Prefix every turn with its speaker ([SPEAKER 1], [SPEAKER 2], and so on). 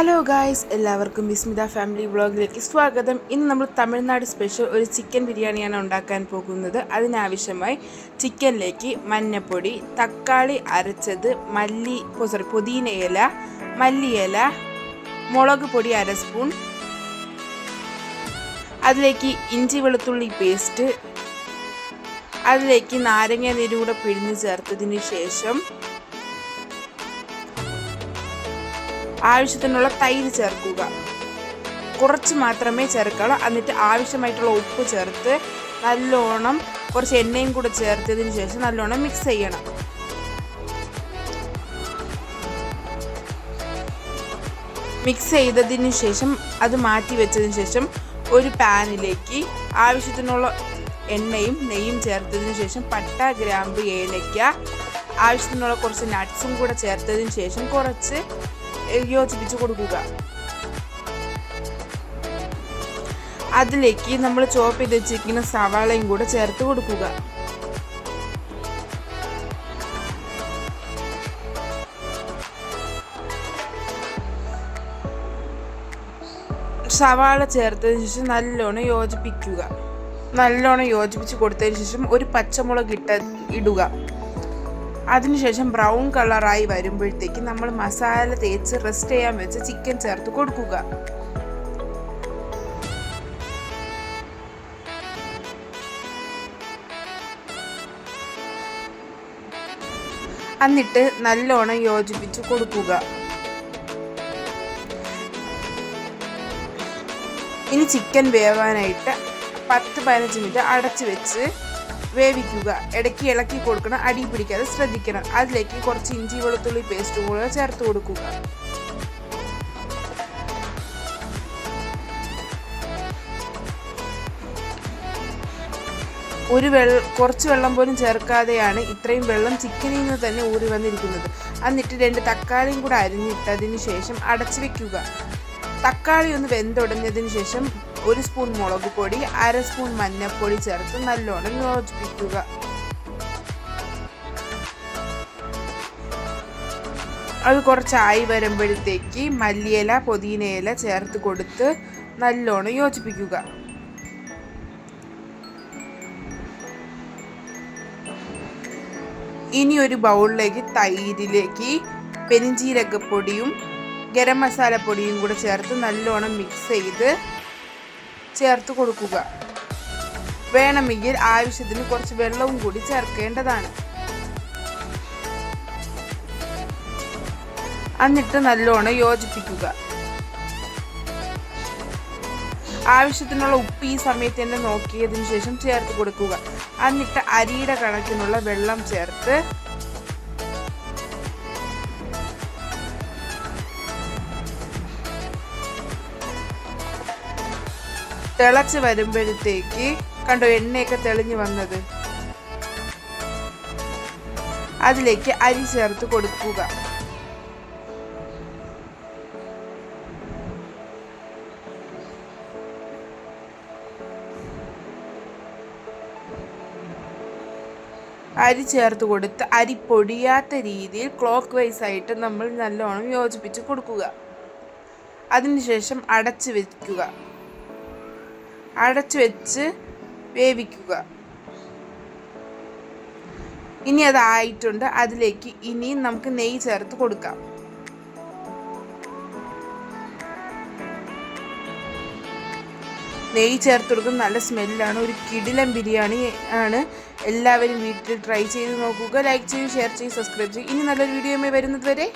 [SPEAKER 1] Hello guys എല്ലാവർക്കും Vismitha family വ്ളോഗിലേക്ക് സ്വാഗതം. ഇന്ന് നമ്മൾ തമിഴ്നാട് സ്പെഷ്യൽ ഒരു ചിക്കൻ ബിരിയാണിയാണ് ഉണ്ടാക്കാൻ പോകുന്നത്. അതിനാവശ്യമായി ചിക്കനിലേക്ക് മഞ്ഞപ്പൊടി തക്കാളി അരച്ചത് മല്ലി സോറി പുതിന ഇല മല്ലിയില മുളക് പൊടി അര സ്പൂൺ അതിലേക്ക് ഇഞ്ചി വെളുത്തുള്ളി പേസ്റ്റ് അതിലേക്ക് നാരങ്ങ നീരും കൂടെ പിഴിഞ്ഞ് ചേർത്തതിന് ശേഷം ആവശ്യത്തിനുള്ള തൈര് ചേർക്കുക. കുറച്ച് മാത്രമേ ചേർക്കാവുള്ളൂ എന്നിട്ട് ആവശ്യമായിട്ടുള്ള ഉപ്പ് ചേർത്ത് നല്ലോണം കുറച്ച് എണ്ണയും കൂടെ ചേർത്തതിന് ശേഷം നല്ലോണം മിക്സ് ചെയ്യണം. മിക്സ് ചെയ്തതിന് ശേഷം അത് മാറ്റി വെച്ചതിന് ശേഷം ഒരു പാനിലേക്ക് ആവശ്യത്തിനുള്ള എണ്ണയും നെയ്യും ചേർത്തതിന് ശേഷം പട്ട ഗ്രാമ്പ് ഏലയ്ക്ക ആവശ്യത്തിനുള്ള കുറച്ച് നട്ട്സും കൂടെ ചേർത്തതിന് ശേഷം കുറച്ച് യോജിപ്പിച്ച് കൊടുക്കുക. അതിലേക്ക് നമ്മൾ ചോപ്പ് ചെയ്ത് വെച്ചിരിക്കുന്ന സവാളയും കൂടെ ചേർത്ത് കൊടുക്കുക. സവാള ചേർത്തതിന് ശേഷം നല്ലോണം യോജിപ്പിക്കുക. നല്ലോണം യോജിപ്പിച്ച് കൊടുത്തതിന് ശേഷം ഒരു പച്ചമുളക് ഇട്ട ഇടുക. അതിനുശേഷം ബ്രൗൺ കളറായി വരുമ്പോഴത്തേക്ക് നമ്മൾ മസാല തേച്ച് റെസ്റ്റ് ചെയ്യാൻ വെച്ച് ചിക്കൻ ചേർത്ത് കൊടുക്കുക. എന്നിട്ട് നല്ലോണം യോജിപ്പിച്ച് കൊടുക്കുക. ഇനി ചിക്കൻ വേവാനായിട്ട് പത്ത് പതിനഞ്ച് മിനിറ്റ് അടച്ചു വെച്ച് വേവിക്കുക. ഇടയ്ക്ക് ഇളക്കി കൊടുക്കണം. അടി പിടിക്കാതെ ശ്രദ്ധിക്കണം. അതിലേക്ക് കുറച്ച് ഇഞ്ചി വെളുത്തുള്ളി പേസ്റ്റ് കൂടെ ചേർത്ത് കൊടുക്കുക. ഒരു വെള്ള കുറച്ച് വെള്ളം പോലും ചേർക്കാതെയാണ് ഇത്രയും വെള്ളം ചിക്കനിൽ നിന്ന് തന്നെ ഊറി വന്നിരിക്കുന്നത്. എന്നിട്ട് രണ്ട് തക്കാളിയും കൂടെ അരിഞ്ഞിട്ടതിന് ശേഷം അടച്ചു വെക്കുക. തക്കാളി ഒന്ന് വെന്തുടഞ്ഞതിന് ശേഷം ഒരു സ്പൂൺ മുളക് പൊടി അര സ്പൂൺ മഞ്ഞൾപ്പൊടി ചേർത്ത് നല്ലോണം യോജിപ്പിക്കുക. അത് കുറച്ചായി വരുമ്പോഴത്തേക്ക് മല്ലിയില പുതിനയില ചേർത്ത് കൊടുത്ത് നല്ലോണം യോജിപ്പിക്കുക. ഇനി ഒരു ബൗളിലേക്ക് തൈരിലേക്ക് പെരിഞ്ചീരകപ്പൊടിയും ഗരം മസാലപ്പൊടിയും കൂടെ ചേർത്ത് നല്ലോണം മിക്സ് ചെയ്ത് ചേർത്ത് കൊടുക്കുക. വേണമെങ്കിൽ ആവശ്യത്തിന് കുറച്ച് വെള്ളവും കൂടി ചേർക്കേണ്ടതാണ്. എന്നിട്ട് നല്ലോണം യോജിപ്പിക്കുക. ആവശ്യത്തിനുള്ള ഉപ്പ് ഈ സമയത്ത് തന്നെ നോക്കിയതിനു ശേഷം ചേർത്ത് കൊടുക്കുക. എന്നിട്ട് അരിയുടെ കണക്കിനുള്ള വെള്ളം ചേർത്ത് തിളച്ച് വരുമ്പോഴത്തേക്ക് കണ്ടോ എണ്ണയൊക്കെ തെളിഞ്ഞു വന്നത്. അതിലേക്ക് അരി ചേർത്ത് കൊടുക്കുക. അരി ചേർത്ത് കൊടുത്ത് അരി പൊടിയാത്ത രീതിയിൽ ക്ലോക്ക് വൈസ് ആയിട്ട് നമ്മൾ നല്ലോണം യോജിപ്പിച്ച് കൊടുക്കുക. അതിനുശേഷം അടച്ചു വെക്കുക. അടച്ചു വെച്ച് വേവിക്കുക. ഇനി അതായിട്ടുണ്ട് അതിലേക്ക് ഇനിയും നമുക്ക് നെയ്യ് ചേർത്ത് കൊടുക്കാം. നെയ്യ് ചേർത്ത് കൊടുക്കുന്ന നല്ല സ്മെല്ലാണ്. ഒരു കിടിലം ബിരിയാണി ആണ്. എല്ലാവരും വീട്ടിൽ ട്രൈ ചെയ്ത് നോക്കുക. ലൈക്ക് ചെയ്യൂ ഷെയർ ചെയ്യൂ സബ്സ്ക്രൈബ് ചെയ്യൂ. ഇനി നല്ലൊരു വീഡിയോ വരുന്നത് വരെ